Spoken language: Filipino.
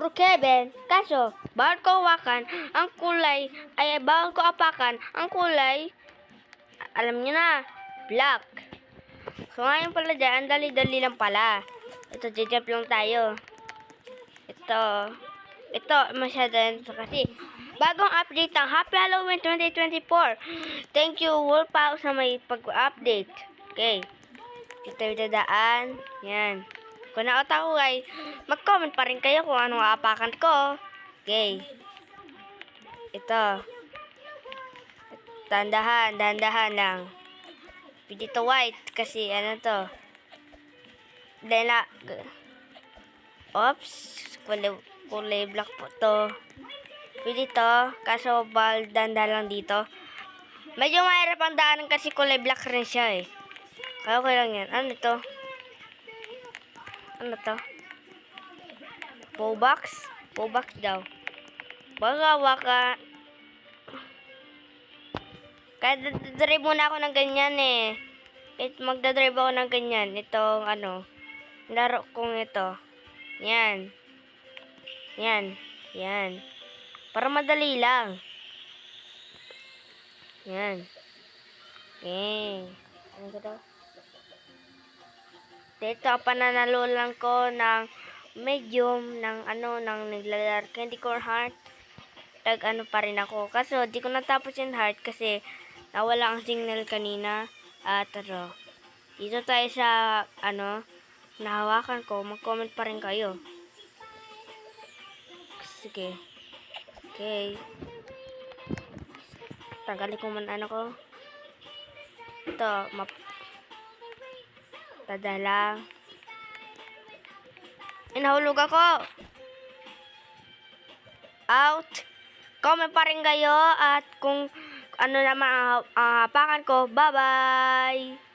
Pro Kevin. Kaso, bawal ko hawakan ang kulay, ay bawal ko apakan ang kulay, alam niyo na, black. So ngayon pala dyan, dali-dali lang pala. Ito, jump lang tayo. Ito, ito, masyado yan kasi bagong update ang Happy Halloween 2024. Thank you, Wolfpaw, sa may pag-update. Okay. Ito yung dadaan. Yan. Kung naot ako ay, mag-comment pa rin kayo kung anong aapakan ko. Okay. Ito. Tandahan, dandahan lang. Pwede to white kasi ano to. Na, Oops, kulay, kulay black po to. Pwede to, kaso bal danda lang dito. Medyo mahirap ang daanan kasi kulay black rin siya eh. Kaya okay lang yan. Ano to? Ano to? Pobox? Pobox daw. Baka waka. Kaya dadrive muna ako ng ganyan eh. It, magdadrive ako ng ganyan. Itong ano. Laro kong ito. Yan. Yan. Yan. Para madali lang. Yan. Okay. Ano ko daw? Dito, pananalo lang ko ng medium, ng ano, ng naglalar candy corn heart. Tag ano pa rin ako. Kaso, di ko natapos yung heart kasi nawala ang signal kanina. At ano, dito tayo sa, ano, nahawakan ko. Mag-comment pa rin kayo. Sige. Okay. Tagalin ko man ano ko. Ito, map Padala. Inahulog ako. Out. Comment pa rin kayo at kung ano naman ang ang hapakan ko. Bye-bye.